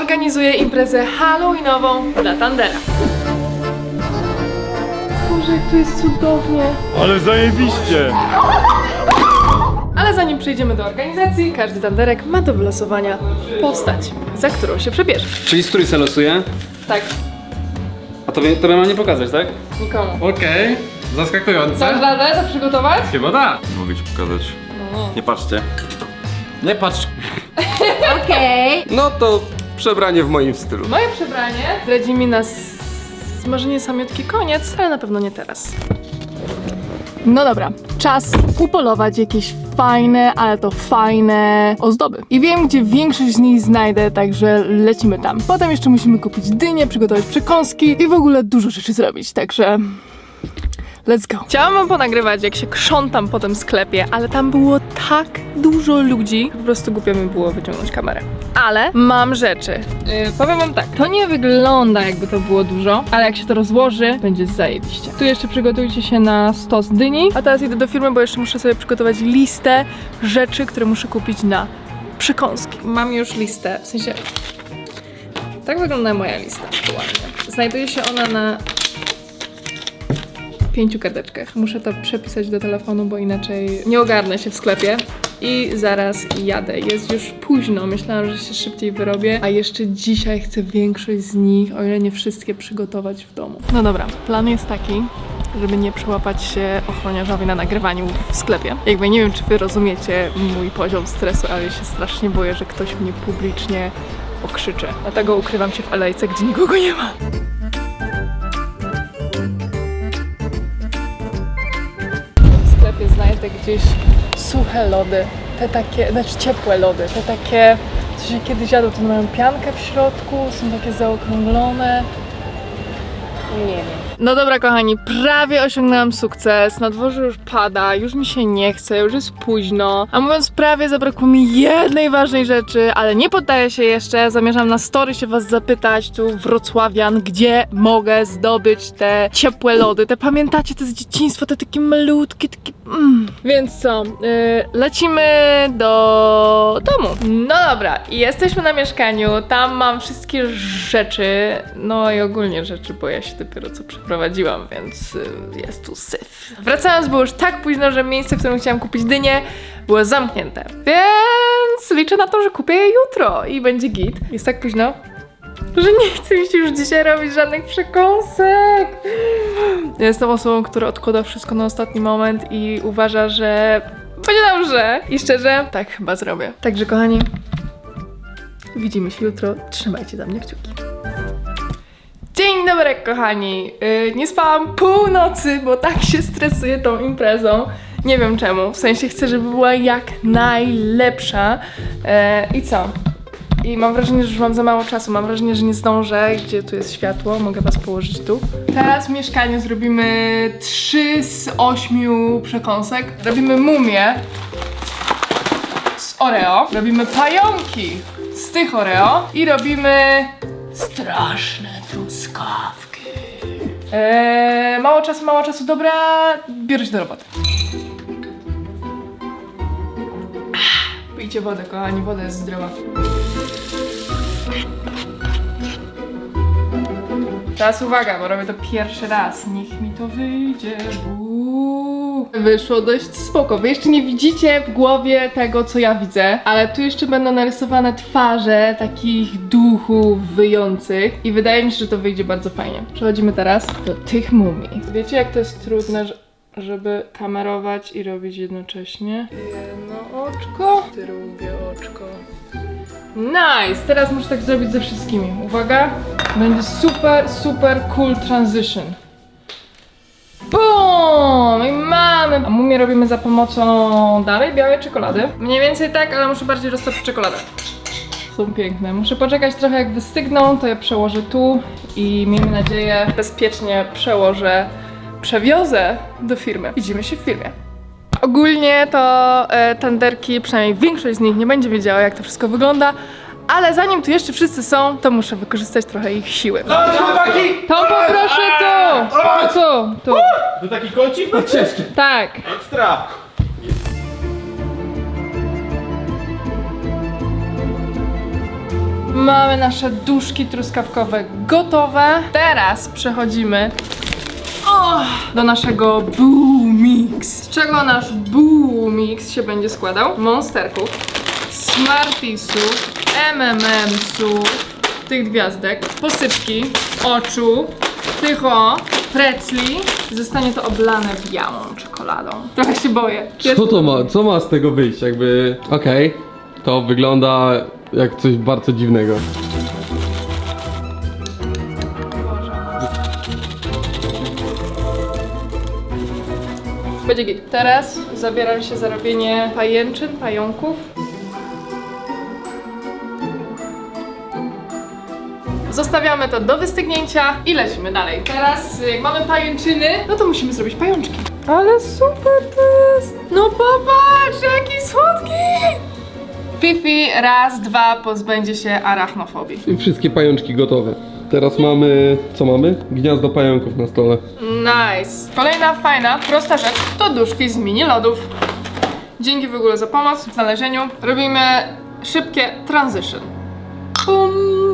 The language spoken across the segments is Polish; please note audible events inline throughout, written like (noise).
organizuje imprezę halloweenową dla Tandera. Boże, jak tu jest cudownie. Ale zajebiście! Ale zanim przejdziemy do organizacji, każdy tanderek ma do wylosowania postać, za którą się przebierze. Czyli strój se losuje, Tak, a tobie, tobie mam nie pokazać, tak? nikomu. Okej, zaskakujące. Radę to przygotować? Chyba da. Mogę ci pokazać. Nie patrzcie. Nie patrz. (laughs) Okej. No to przebranie w moim stylu. Moje przebranie zdradzi mi nas może nie samiutki koniec, ale na pewno nie teraz. No dobra, czas upolować jakieś fajne, ale to fajne ozdoby. I wiem, gdzie większość z nich znajdę, także lecimy tam. Potem jeszcze musimy kupić dynie, przygotować przekąski i w ogóle dużo rzeczy zrobić, także... Let's go. Chciałam wam ponagrywać, jak się krzątam po tym sklepie, ale tam było tak dużo ludzi, po prostu głupio mi było wyciągnąć kamerę. Ale mam rzeczy. Yy, powiem wam tak, to nie wygląda jakby to było dużo, ale jak się to rozłoży, będzie zajebiście. Tu jeszcze przygotujcie się na stos dyni, a teraz idę do firmy, bo jeszcze muszę sobie przygotować listę rzeczy, które muszę kupić na przekąski. Mam już listę, w sensie... Tak wygląda moja lista aktualnie. Znajduje się ona na pięciu karteczkach. Muszę to przepisać do telefonu, bo inaczej nie ogarnę się w sklepie. I zaraz jadę. Jest już późno. Myślałam, że się szybciej wyrobię, a jeszcze dzisiaj chcę większość z nich, o ile nie wszystkie, przygotować w domu. No dobra, plan jest taki, żeby nie przyłapać się ochroniarzowi na nagrywaniu w sklepie. Jakby nie wiem, czy wy rozumiecie mój poziom stresu, ale się strasznie boję, że ktoś mnie publicznie okrzyczy. Dlatego ukrywam się w alejce, gdzie nikogo nie ma. Sklepie znajdę gdzieś suche lody, te takie, znaczy ciepłe lody, te takie, co się kiedyś jadło, to mają piankę w środku, są takie zaokrąglone. Nie wiem. No dobra, kochani, prawie osiągnęłam sukces. Na dworze już pada, już mi się nie chce, już jest późno. A mówiąc prawie, zabrakło mi jednej ważnej rzeczy, ale nie poddaję się jeszcze. Zamierzam na story się was zapytać, tu wrocławian, gdzie mogę zdobyć te ciepłe lody. Te pamiętacie, te z dzieciństwa, te takie malutkie, takie... Mm. Więc co, yy, lecimy do domu. No dobra, jesteśmy na mieszkaniu, tam mam wszystkie rzeczy, no i ogólnie rzeczy, bo ja się dopiero co więc y, jest tu syf. Wracając było już tak późno, że miejsce, w którym chciałam kupić dynię, było zamknięte. Więc liczę na to, że kupię je jutro i będzie git. Jest tak późno, że nie chcę już dzisiaj robić żadnych przekąsek. Ja jestem osobą, która odkłada wszystko na ostatni moment i uważa, że będzie dobrze. I szczerze, tak chyba zrobię. Także kochani, widzimy się jutro. Trzymajcie za mnie kciuki. Dzień dobry, kochani. Yy, nie spałam północy, bo tak się stresuję tą imprezą. Nie wiem czemu. W sensie chcę, żeby była jak najlepsza. Yy, I co? I mam wrażenie, że już mam za mało czasu. Mam wrażenie, że nie zdążę. Gdzie tu jest światło? Mogę was położyć tu. Teraz w mieszkaniu zrobimy 3 z 8 przekąsek. Robimy mumię z Oreo. Robimy pająki z tych Oreo. I robimy straszne Eee, mało czasu, mało czasu. Dobra, biorę się do roboty. Pijcie wodę, kochani, woda jest zdrowa. Teraz uwaga, bo robię to pierwszy raz. Niech mi to wyjdzie. Wyszło dość spoko. Wy jeszcze nie widzicie w głowie tego, co ja widzę, ale tu jeszcze będą narysowane twarze takich duchów wyjących i wydaje mi się, że to wyjdzie bardzo fajnie. Przechodzimy teraz do tych mumii. Wiecie, jak to jest trudne, że- żeby kamerować i robić jednocześnie? Jedno oczko, drugie oczko. Nice! Teraz muszę tak zrobić ze wszystkimi. Uwaga! Będzie super, super cool transition. Boom! I mamy! A mumię robimy za pomocą dalej białej czekolady. Mniej więcej tak, ale muszę bardziej roztopić czekoladę. Są piękne. Muszę poczekać trochę jak wystygną, to je przełożę tu i miejmy nadzieję bezpiecznie przełożę, przewiozę do firmy. Widzimy się w firmie. Ogólnie to e, tanderki, przynajmniej większość z nich nie będzie wiedziała jak to wszystko wygląda, ale zanim tu jeszcze wszyscy są, to muszę wykorzystać trochę ich siły. To poproszę tu! Tu, tu. To taki kącik? No ciężki. Tak. Ekstra. Mamy nasze duszki truskawkowe gotowe. Teraz przechodzimy o, do naszego Boo Mix. Z czego nasz Boo Mix się będzie składał? Monsterków, Smartiesów, MMMsów, tych gwiazdek, posyczki, oczu, tych o, precli. Zostanie to oblane białą czekoladą. Trochę się boję. Co to ma, co ma z tego wyjść? Jakby, okej, to wygląda jak coś bardzo dziwnego. Będzie git. Teraz zabieram się za robienie pajęczyn, pająków. Zostawiamy to do wystygnięcia i lecimy dalej. Teraz, jak mamy pajęczyny, no to musimy zrobić pajączki. Ale super to jest! No popatrz, jaki słodki! Fifi raz, dwa pozbędzie się arachnofobii. I wszystkie pajączki gotowe. Teraz mamy, co mamy? Gniazdo pająków na stole. Nice. Kolejna fajna, prosta rzecz to duszki z mini lodów. Dzięki w ogóle za pomoc w znalezieniu. Robimy szybkie transition. Bum.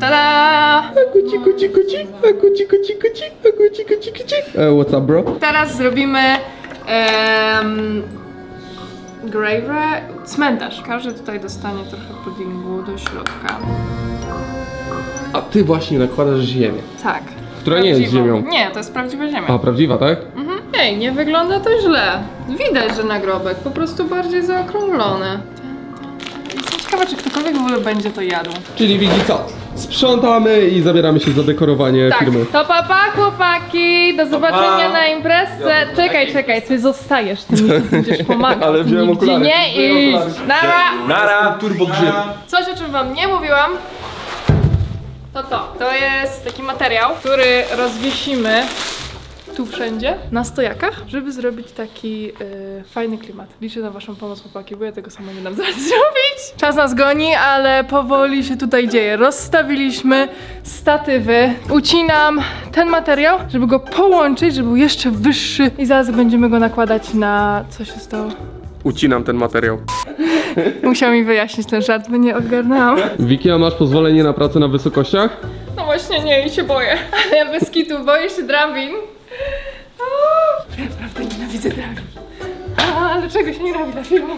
Tada! Kuci, kuci, kuci, kuci, kuci, kuci, kuci, kuci, kuci. E, what's up, bro? Teraz zrobimy um, graveyard, cmentarz. Każdy tutaj dostanie trochę puddingu do środka. A ty właśnie nakładasz ziemię. Tak. Która nie jest Prawdziwą. ziemią. Nie, to jest prawdziwa ziemia. A, prawdziwa, tak? Mhm. Ej, nie wygląda to źle. Widać, że nagrobek, po prostu bardziej zaokrąglony. Jestem ciekawa, czy ktokolwiek w ogóle będzie to jadł. Czyli widzi co? Sprzątamy i zabieramy się za dekorowanie Tak, firmy. to papa chłopaki, do zobaczenia na imprezce. Czekaj, czekaj, ty zostajesz, ty mi tu (laughs) będziesz pomagał. Ale wziąłem nigdzie okulary. nie idź. Nara! Nara! Turbo grzyb. Coś, o czym wam nie mówiłam, to to. To jest taki materiał, który rozwiesimy tu wszędzie, na stojakach, żeby zrobić taki y, fajny klimat. Liczę na waszą pomoc, chłopaki, bo ja tego sama nie dam (laughs) zaraz zrobić. Czas nas goni, ale powoli się tutaj dzieje. Rozstawiliśmy statywy. Ucinam ten materiał, żeby go połączyć, żeby był jeszcze wyższy i zaraz będziemy go nakładać na... co się stało? Ucinam ten materiał. (laughs) Musiał mi wyjaśnić ten żart, bo nie ogarnęłam. Wiki, a masz pozwolenie na pracę na wysokościach? No właśnie nie i się boję. Ale ja bez kitu boję się drabin. Nienawidzę. A, ale czego się nie robi dla filmu?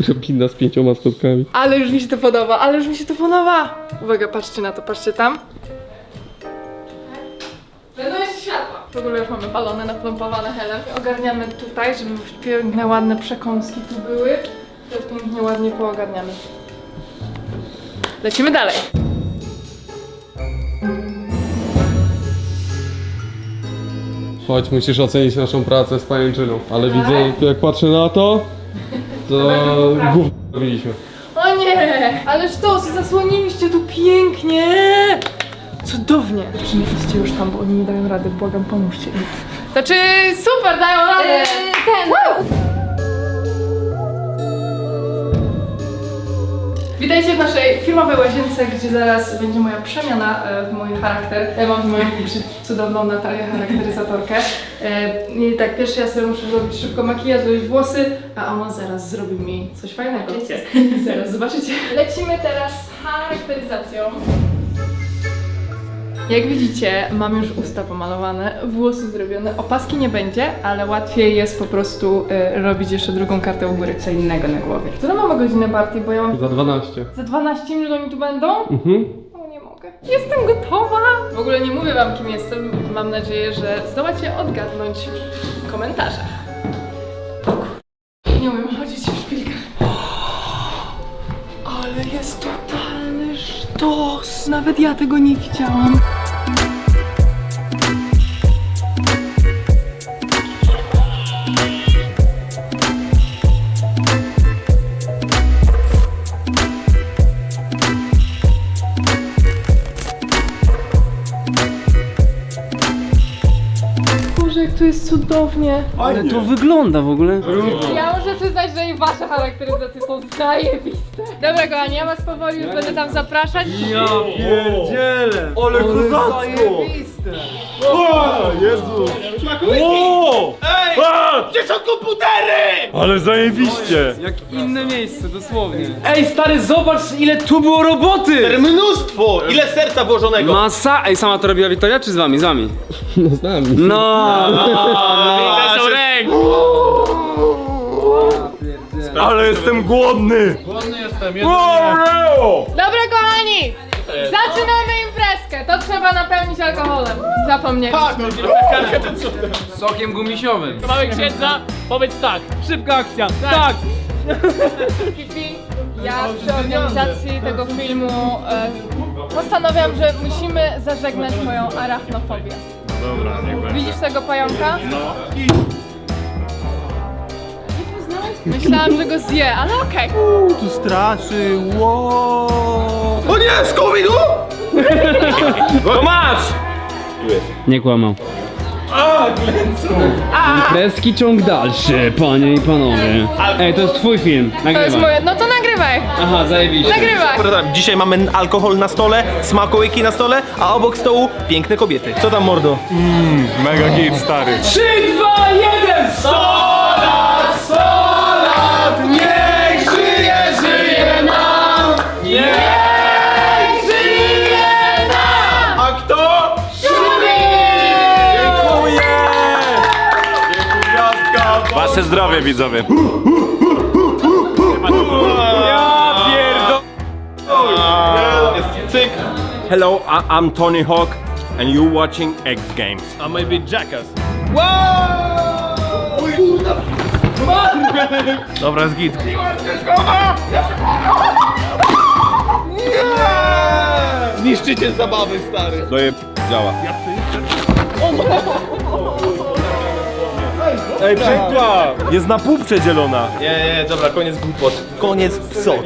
Drabina z pięcioma schodkami. Ale już mi się to podoba, ale już mi się to podoba. Uwaga, patrzcie na to, patrzcie tam. Będą jeszcze światła. W ogóle już mamy balony napompowane helem. Ogarniamy tutaj, żeby piękne, ładne przekąski tu były. To pięknie, ładnie poogarniamy. Lecimy dalej. Chodź, musisz ocenić naszą pracę z pajęczyną. Ale widzę, jak patrzę na to, to gówno robiliśmy. O nie! Ależ to, zasłoniliście tu pięknie! Cudownie! Czy nie idźcie już tam, bo oni nie dają rady, błagam, pomóżcie im. Znaczy, super, dają radę! Yy, ten. Witajcie w naszej filmowej łazience, gdzie zaraz będzie moja przemiana e, w mój charakter. Ja mam moją (laughs) cudowną Natalię charakteryzatorkę. E, I tak, pierwszy ja sobie muszę zrobić szybko makijaż, zrobić włosy, a ona zaraz zrobi mi coś fajnego. (laughs) zaraz zobaczycie. Lecimy teraz z charakteryzacją. Jak widzicie, mam już usta pomalowane, włosy zrobione, opaski nie będzie, ale łatwiej jest po prostu e, robić jeszcze drugą kartę u góry, co innego na głowie. Którą mamy godzinę partii, bo ja mam Za 12. za 12 minut oni tu będą? Mhm. O, nie mogę. Jestem gotowa! W ogóle nie mówię wam, kim jestem. Mam nadzieję, że zdołacie odgadnąć w komentarzach. O kur- Nie umiem chodzić w szpilkach. (gasps) Ale jest totalny sztos! Nawet ja tego nie widziałam. Jest cudownie. Ale to wygląda w ogóle. Ja muszę przyznać, że i wasze charakteryzacje są zajebiste. Dobra, kochani, ja was powoli już będę tam zapraszać. Pierdziele! Ale kozacko! O, Jezu! O! Gdzie są komputery? Ale zajebiście! Jak inne miejsce, dosłownie. Ej, stary, zobacz ile tu było roboty! Mnóstwo! Ile serca włożonego? Masa! Ej, sama to robiła Wiktoria, czy z wami? Z wami. No z nami. No! Ale jestem głodny! Głodny jestem, Dobra, kochani! Zaczynamy! To trzeba napełnić alkoholem. Zapomnieliśmy. Sokiem gumisiowym. Małe księdza, powiedz tak. Szybka akcja. Tak. Fifi, ja przy organizacji tego filmu e, postanawiam, że musimy zażegnać moją arachnofobię. Dobra, niech będzie. Widzisz tego pająka? No. Myślałam, że go zje, ale okej. Tu straszy, wow. O nie, Scooby-Doo! (laughs) To masz! Nie kłamał. Imprezki ciąg dalszy, panie i panowie. Ej, to jest twój film, To jest nagrywaj. moje. No to nagrywaj! Aha, zajebiście. Nagrywaj! Dobra, Dzisiaj mamy alkohol na stole, smakołyki na stole, a obok stołu piękne kobiety. Co tam, mordo? Mmm, mega hit, stary. 3, 2, 1! A Wasze zdrowie, widzowie. Ja pierdo... Cyk. Hello, I- I'm Tony Hawk and you watching X Games. A maybe Jackass. Dobra, jest git. Zniszczycie zabawy, stary. Doje działa. Ej! Jest na pół przedzielona. Nie, nie, dobra, koniec głupot. Koniec psot.